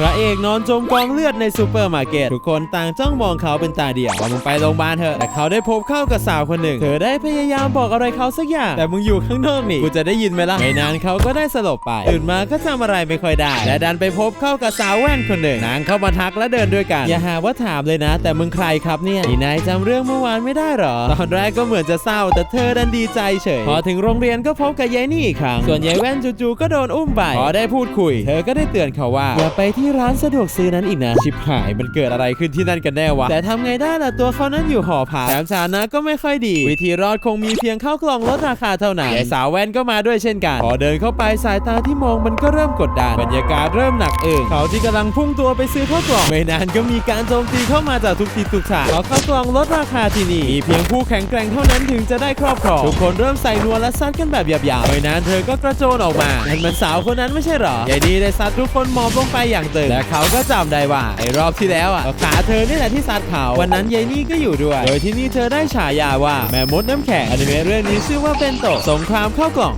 พระเอกนอนจมกองเลือดในซูเปอร์มาร์เก็ตทุกคนต่างจ้องมองเขาเป็นตาเดียวว่ามึงไปโรงพยาบาลเถอะแต่เขาได้พบเข้ากับสาวคนหนึ่ง เธอได้พยายามบอกอะไรเขาสักอย่าง แต่มึงอยู่ข้างนอกนี่กูจะได้ยินไหมล่ะไม่นานเขาก็ได้สลบไปตื่นมาก็จำอะไรไม่ค่อยได้ และดันไปพบเข้ากับสาวแว่นคนหนึ่งนางเข้ามาทักและเดินด้วยกัน อย่าหาว่าถามเลยนะ แต่มึงใครครับเนี่ยนี่นายจำเรื่องเมื่อวานไม่ได้หรอ ตอนแรกก็เหมือนจะเศร้า แต่เธอดันดีใจเฉยพอถึงโรงเรียนก็พบกับยายนี่อีกครั้งส่วนยายแว่นจู่ๆก็โดนอุ้มไปพอได้พูดคุย เธอก็ได้เตือนเขาว่าอย่าไปที่ร้านสะดวกซื้อนั้นอีกนะ ชิบหายมันเกิดอะไรขึ้นที่นั่นกันแน่วะ แต่ทำไงได้ล่ะตัวเขานั้นอยู่หอพักแถมฐานะก็ไม่ค่อยดี วิธีรอดคงมีเพียงเข้ากล่องลดราคาเท่านั้นยายสาวแว่นก็มาด้วยเช่นกัน พอเดินเข้าไปสายตาที่มองมันก็เริ่มกดดันบรรยากาศเริ่มหนักเอิงเขาที่กำลังพุ่งตัวไปซื้อข้าวกล่องไม่นานก็มีการโจมตีเข้ามาจากทุกทิศทุกทางเพราะข้าวกล่องลดราคาที่นี่มีเพียงผู้แข็งแกร่งเท่านั้นถึงจะได้ครอบครองทุกคนเริ่มใส่นัวและซัดกันแบบหยาบๆไม่นานเธอก็กระโจนออกมานั่นมันสาวคนนั้นไม่ใช่หรอยายดีได้ซัดทุกคนมอบลงไปอย่างตึงและเขาก็จำได้ว่าไอ้รอบที่แล้วอะขาเธอนี่แหละที่ซัดเขาวันนั้นยายนี่ก็อยู่ด้วย โดยที่นี่เธอได้ฉายาว่าแม่มดน้ำแข็งอนิเมะเรื่องนี้ชื่อว่าเป็นโตสงครามข้าวกล่อง